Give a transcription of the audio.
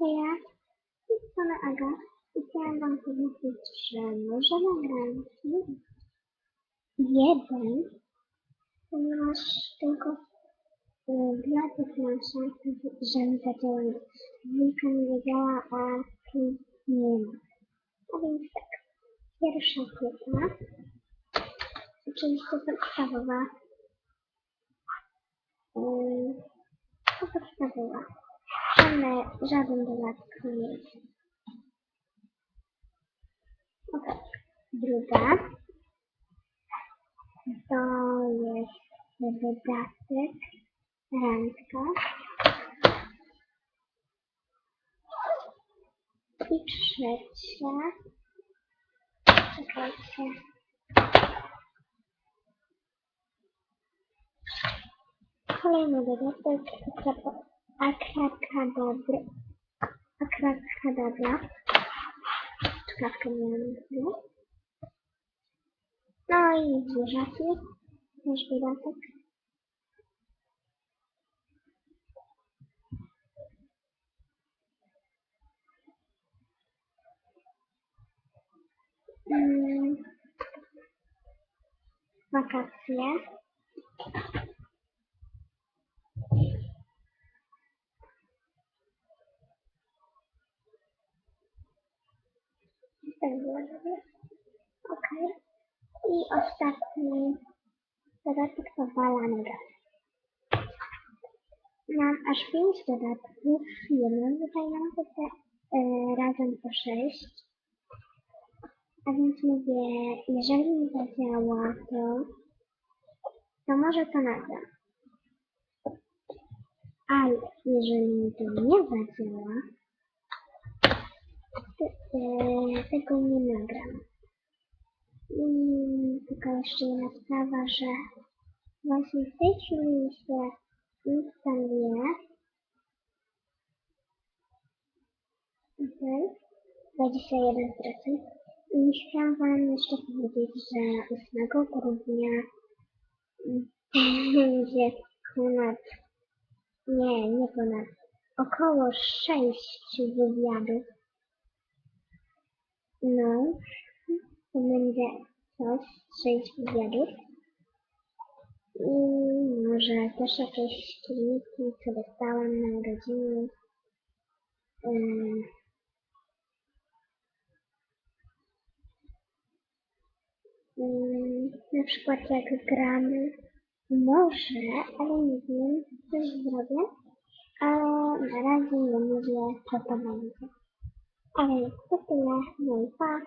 Ja, z strony Aga, i chciałam wam powiedzieć, że może nagram film jeden, ponieważ tylko y, dla tych szansę, że zadziała. Dwójka nie wiedziała, a film nie ma. A więc tak, pierwsza płyta, oczywiście podstawowa, yy, podstawowa. Żadne, żaden dodatek nie. Okej. Druga. To jest dodatek randka. I trzecia. Czekajcie. Kolejny dodatek akrab- Czkawkę miałem na chwilę. No i zwierzaki. Też Okej. I ostatni dodatek to Walanga. Mam aż pięć dodatków. Jedną wydającą te e, razem po sześć. A więc mówię, jeżeli mi zadziała, to, to może to nagram. Ale jeżeli mi to nie zadziała, tego nie nagram. I tylko jeszcze jedna sprawa, że właśnie w tej chwili mi się instaluje. Okay. 21%. I chciałam Wam jeszcze powiedzieć, że 8 grudnia mm, będzie ponad, nie, nie ponad, około 6 wywiadów. No, to będzie coś, 6 wywiadów. I może też jakieś filmiki, co dostałam na urodziny. Ym, ym, na przykład jak gramy, może, ale nie wiem, coś zrobię. A na razie nie mówię, co to będzie. Ale to tyle, no i pa.